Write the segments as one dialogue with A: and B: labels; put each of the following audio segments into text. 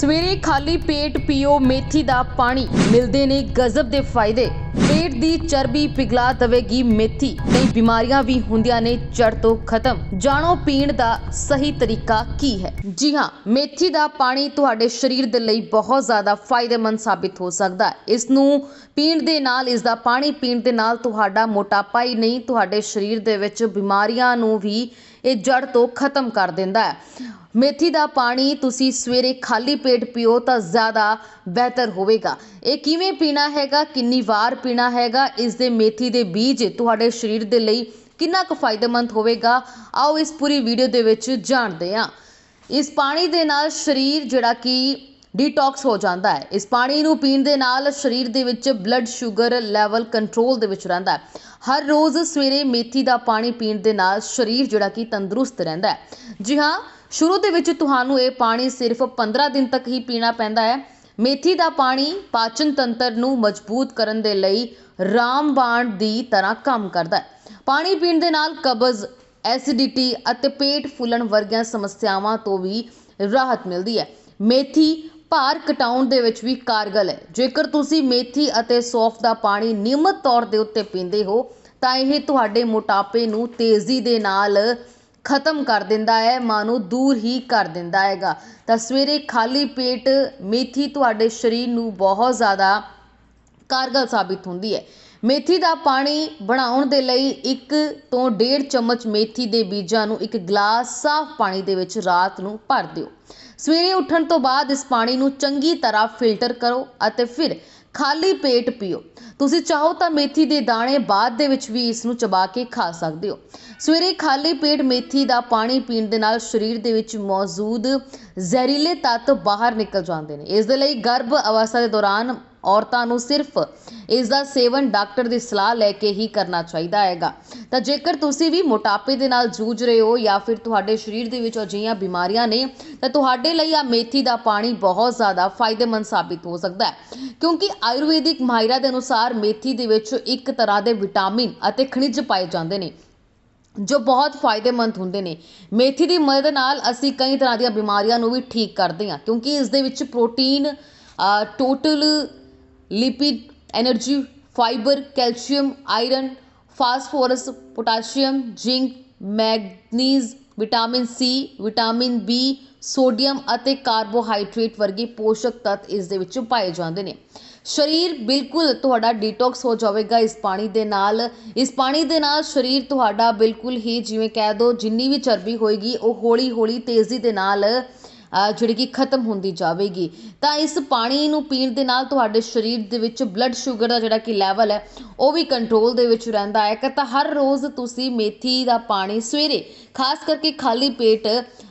A: ਸਵੇਰੇ ਖਾਲੀ ਪੇਟ ਪੀਓ ਮੇਥੀ ਦਾ ਪਾਣੀ। ਮਿਲਦੇ ਨੇ ਗਜ਼ਬ ਦੇ ਫਾਇਦੇ। ਪੇਟ ਦੀ ਚਰਬੀ ਪਿਘਲਾ ਦੇਵੇਗੀ ਮੇਥੀ। ਕਈ ਬਿਮਾਰੀਆਂ ਵੀ ਹੁੰਦੀਆਂ ਨੇ, ਜੜ ਤੋਂ ਖਤਮ। ਜਾਣੋ ਪੀਣ ਦਾ ਸਹੀ ਤਰੀਕਾ ਕੀ ਹੈ? ਜੀ ਹਾਂ, ਮੇਥੀ ਦਾ ਪਾਣੀ ਤੁਹਾਡੇ ਸਰੀਰ ਦੇ ਲਈ ਬਹੁਤ ਜ਼ਿਆਦਾ ਫਾਇਦੇਮੰਦ ਸਾਬਿਤ ਹੋ ਸਕਦਾ ਹੈ। ਇਸ ਨੂੰ ਪੀਣ ਦੇ ਨਾਲ ਇਸ ਦਾ ਪਾਣੀ ਪੀਣ ਦੇ ਨਾਲ ਤੁਹਾਡਾ ਮੋਟਾਪਾ ਹੀ ਨਹੀਂ, ਤੁਹਾਡੇ ਸਰੀਰ ਦੇ ਵਿੱਚ ਬਿਮਾਰੀਆਂ ਨੂੰ ਵੀ ਇਹ ਜੜ ਤੋਂ ਖਤਮ ਕਰ ਦਿੰਦਾ ਹੈ। ਮੇਥੀ ਦਾ ਪਾਣੀ ਤੁਸੀਂ ਸਵੇਰੇ ਖਾਲੀ ਪੇਟ ਪੀਓ ਤਾਂ ਜ਼ਿਆਦਾ ਬਿਹਤਰ ਹੋਵੇਗਾ। ਇਹ ਕਿਵੇਂ ਪੀਣਾ ਹੈਗਾ, ਕਿੰਨੀ ਵਾਰ ਪੀਣਾ ਹੈਗਾ ਇਸ ਦੇ ਮੇਥੀ ਦੇ ਬੀਜ ਤੁਹਾਡੇ ਸਰੀਰ ਦੇ ਲਈ ਕਿੰਨਾ ਕੁ ਫਾਇਦੇਮੰਦ ਹੋਵੇਗਾ, ਆਓ ਇਸ ਪੂਰੀ ਵੀਡੀਓ ਦੇ ਵਿੱਚ ਜਾਣਦੇ ਹਾਂ। ਇਸ ਪਾਣੀ ਦੇ ਨਾਲ ਸਰੀਰ ਜਿਹੜਾ ਕਿ ਡੀਟੌਕਸ ਹੋ ਜਾਂਦਾ ਹੈ। ਇਸ ਪਾਣੀ ਨੂੰ ਪੀਣ ਦੇ ਨਾਲ ਸਰੀਰ ਦੇ ਵਿੱਚ ਬਲੱਡ ਸ਼ੂਗਰ ਲੈਵਲ ਕੰਟਰੋਲ ਦੇ ਵਿੱਚ ਰਹਿੰਦਾ ਹੈ। ਹਰ ਰੋਜ਼ ਸਵੇਰੇ ਮੇਥੀ ਦਾ ਪਾਣੀ ਪੀਣ ਦੇ ਨਾਲ ਸਰੀਰ ਜਿਹੜਾ ਕਿ ਤੰਦਰੁਸਤ ਰਹਿੰਦਾ ਹੈ। ਜੀ ਹਾਂ ਸ਼ੁਰੂ ਦੇ ਵਿੱਚ ਤੁਹਾਨੂੰ ਇਹ ਪਾਣੀ ਸਿਰਫ 15 ਦਿਨ ਤੱਕ ਹੀ ਪੀਣਾ ਪੈਂਦਾ ਹੈ। ਮੇਥੀ ਦਾ ਪਾਣੀ ਪਾਚਨ ਤੰਤਰ ਨੂੰ ਮਜ਼ਬੂਤ ਕਰਨ ਦੇ ਲਈ ਰਾਮਬਾਣ ਦੀ ਤਰ੍ਹਾਂ ਕੰਮ ਕਰਦਾ ਹੈ। ਪਾਣੀ ਪੀਣ ਦੇ ਨਾਲ ਕਬਜ਼, ਐਸਿਡਿਟੀ ਅਤੇ ਪੇਟ ਫੁੱਲਣ ਵਰਗੀਆਂ ਸਮੱਸਿਆਵਾਂ ਤੋਂ ਵੀ ਰਾਹਤ ਮਿਲਦੀ ਹੈ। ਮੇਥੀ ਭਾਰ ਘਟਾਉਣ ਦੇ ਵਿੱਚ ਵੀ ਕਾਰਗਲ ਹੈ। ਜੇਕਰ ਤੁਸੀਂ ਮੇਥੀ ਅਤੇ ਸੌਂਫ ਦਾ ਪਾਣੀ ਨਿਯਮਤ ਤੌਰ ਦੇ ਉੱਤੇ ਪੀਂਦੇ ਹੋ, ਤਾਂ ਇਹ ਤੁਹਾਡੇ ਮੋਟਾਪੇ ਨੂੰ ਤੇਜ਼ੀ ਦੇ ਨਾਲ ਖਤਮ ਕਰ ਦਿੰਦਾ ਹੈ, ਮਾਂ ਨੂੰ ਦੂਰ ਹੀ ਕਰ ਦਿੰਦਾ ਹੈਗਾ। ਤਾਂ ਸਵੇਰੇ ਖਾਲੀ ਪੇਟ ਮੇਥੀ ਤੁਹਾਡੇ ਸਰੀਰ ਨੂੰ ਬਹੁਤ ਜ਼ਿਆਦਾ ਕਾਰਗਰ ਸਾਬਿਤ ਹੁੰਦੀ ਹੈ। ਮੇਥੀ ਦਾ ਪਾਣੀ ਬਣਾਉਣ ਦੇ ਲਈ 1 ਤੋਂ 1.5 ਚਮਚ ਮੇਥੀ ਦੇ ਬੀਜਾਂ ਨੂੰ ਇੱਕ ਗਲਾਸ ਸਾਫ਼ ਪਾਣੀ ਦੇ ਵਿੱਚ ਰਾਤ ਨੂੰ ਭਰ ਦਿਓ। ਸਵੇਰੇ ਉੱਠਣ ਤੋਂ ਬਾਅਦ ਇਸ ਪਾਣੀ ਨੂੰ ਚੰਗੀ ਤਰ੍ਹਾਂ ਫਿਲਟਰ ਕਰੋ ਅਤੇ ਫਿਰ ਖਾਲੀ ਪੇਟ ਪੀਓ। ਤੁਸੀਂ ਚਾਹੋ ਤਾਂ ਮੇਥੀ ਦੇ ਦਾਣੇ ਬਾਅਦ ਦੇ ਵਿੱਚ ਵੀ ਇਸ ਨੂੰ ਚਬਾ ਕੇ ਖਾ ਸਕਦੇ ਹੋ। ਸਵੇਰੇ ਖਾਲੀ ਪੇਟ ਮੇਥੀ ਦਾ ਪਾਣੀ ਪੀਣ ਦੇ ਨਾਲ ਸਰੀਰ ਦੇ ਵਿੱਚ ਮੌਜੂਦ ਜ਼ਹਿਰੀਲੇ ਤੱਤ ਬਾਹਰ ਨਿਕਲ ਜਾਂਦੇ ਨੇ। ਇਸ ਦੇ ਲਈ ਗਰਭ ਅਵਸਥਾ ਦੇ ਦੌਰਾਨ ਔਰਤਾਂ ਨੂੰ ਸਿਰਫ ਇਸ ਦਾ ਸੇਵਨ ਡਾਕਟਰ ਦੀ ਸਲਾਹ ਲੈ ਕੇ ਹੀ ਕਰਨਾ ਚਾਹੀਦਾ ਹੈਗਾ। ਤਾਂ ਜੇਕਰ ਤੁਸੀਂ ਵੀ ਮੋਟਾਪੇ ਦੇ ਨਾਲ ਜੂਝ ਰਹੇ ਹੋ ਜਾਂ ਫਿਰ ਤੁਹਾਡੇ ਸਰੀਰ ਦੇ ਵਿੱਚ ਅਜਿਹੀਆਂ ਬਿਮਾਰੀਆਂ ਨੇ, ਤਾਂ ਤੁਹਾਡੇ ਲਈ ਆ ਮੇਥੀ ਦਾ ਪਾਣੀ ਬਹੁਤ ਜ਼ਿਆਦਾ ਫਾਇਦੇਮੰਦ ਸਾਬਿਤ ਹੋ ਸਕਦਾ ਹੈ। ਕਿਉਂਕਿ ਆਯੁਰਵੈਦਿਕ ਮਾਹਿਰਾਂ ਦੇ ਅਨੁਸਾਰ ਮੇਥੀ ਦੇ ਵਿੱਚ ਇੱਕ ਤਰ੍ਹਾਂ ਦੇ ਵਿਟਾਮਿਨ ਅਤੇ ਖਣਿਜ ਪਾਏ ਜਾਂਦੇ ਨੇ। ਜੋ ਬਹੁਤ ਫਾਇਦੇਮੰਦ ਹੁੰਦੇ ਨੇ। ਮੇਥੀ ਦੀ ਮਦਦ ਨਾਲ ਅਸੀਂ ਕਈ ਤਰ੍ਹਾਂ ਦੀਆਂ ਬਿਮਾਰੀਆਂ ਨੂੰ ਵੀ ਠੀਕ ਕਰਦੇ ਹਾਂ, ਕਿਉਂਕਿ ਇਸ ਦੇ ਵਿੱਚ protein total lipid energy fibre calcium iron phosphorus potassium zinc manganese vitamin C vitamin B sodium ਅਤੇ ਕਾਰਬੋਹਾਈਡਰੇਟ ਵਰਗੇ ਪੋਸ਼ਕ ਤੱਤ ਇਸ ਦੇ ਵਿੱਚ ਪਾਏ ਜਾਂਦੇ ਨੇ। ਸਰੀਰ ਬਿਲਕੁਲ ਤੁਹਾਡਾ ਡੀਟੌਕਸ ਹੋ ਜਾਵੇਗਾ ਇਸ ਪਾਣੀ ਦੇ ਨਾਲ। ਇਸ ਪਾਣੀ ਦੇ ਨਾਲ ਸਰੀਰ ਤੁਹਾਡਾ ਬਿਲਕੁਲ ਹੀ ਜਿਵੇਂ ਕਹਿ ਦੋ ਜਿੰਨੀ ਵੀ ਚਰਬੀ ਹੋਏਗੀ, ਉਹ ਹੌਲੀ ਹੌਲੀ ਤੇਜ਼ੀ ਦੇ ਨਾਲ ਜਿਹੜੀ ਕਿ ਖਤਮ ਹੁੰਦੀ ਜਾਵੇਗੀ। ਤਾਂ ਇਸ ਪਾਣੀ ਨੂੰ ਪੀਣ ਦੇ ਨਾਲ ਤੁਹਾਡੇ ਸਰੀਰ ਦੇ ਵਿੱਚ ਬਲੱਡ ਸ਼ੂਗਰ ਦਾ ਜਿਹੜਾ ਕਿ ਲੈਵਲ ਹੈ, ਉਹ ਵੀ ਕੰਟਰੋਲ ਦੇ ਵਿੱਚ ਰਹਿੰਦਾ ਹੈ। ਕਿ ਤਾਂ ਹਰ ਰੋਜ਼ ਤੁਸੀਂ ਮੇਥੀ ਦਾ ਪਾਣੀ ਸਵੇਰੇ, ਖਾਸ ਕਰਕੇ ਖਾਲੀ ਪੇਟ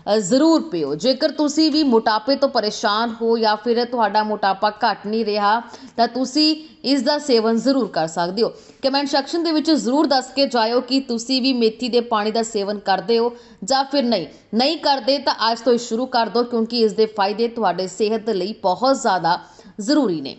A: ਜ਼ਰੂਰ ਪਿਓ। ਜੇਕਰ ਤੁਸੀਂ ਵੀ ਮੋਟਾਪੇ ਤੋਂ ਪਰੇਸ਼ਾਨ ਹੋ ਜਾਂ ਫਿਰ ਤੁਹਾਡਾ ਮੋਟਾਪਾ ਘਟ ਨਹੀਂ ਰਿਹਾ, ਤਾਂ ਤੁਸੀਂ ਇਸ ਦਾ ਸੇਵਨ ਜ਼ਰੂਰ ਕਰ ਸਕਦੇ ਹੋ। ਕਮੈਂਟ ਸੈਕਸ਼ਨ ਦੇ ਵਿੱਚ ਜ਼ਰੂਰ ਦੱਸ ਕੇ ਜਾਇਓ ਕਿ ਤੁਸੀਂ ਵੀ ਮੇਥੀ ਦੇ ਪਾਣੀ ਦਾ ਸੇਵਨ ਕਰਦੇ ਹੋ ਜਾਂ ਫਿਰ ਨਹੀਂ। ਨਹੀਂ ਕਰਦੇ ਤਾਂ ਅੱਜ ਤੋਂ ਹੀ ਸ਼ੁਰੂ ਕਰ ਦਿਓ ਕਿਉਂਕਿ ਇਸ ਦੇ ਫਾਇਦੇ ਤੁਹਾਡੇ ਸਿਹਤ ਲਈ ਬਹੁਤ ਜ਼ਿਆਦਾ ਜ਼ਰੂਰੀ ਨੇ।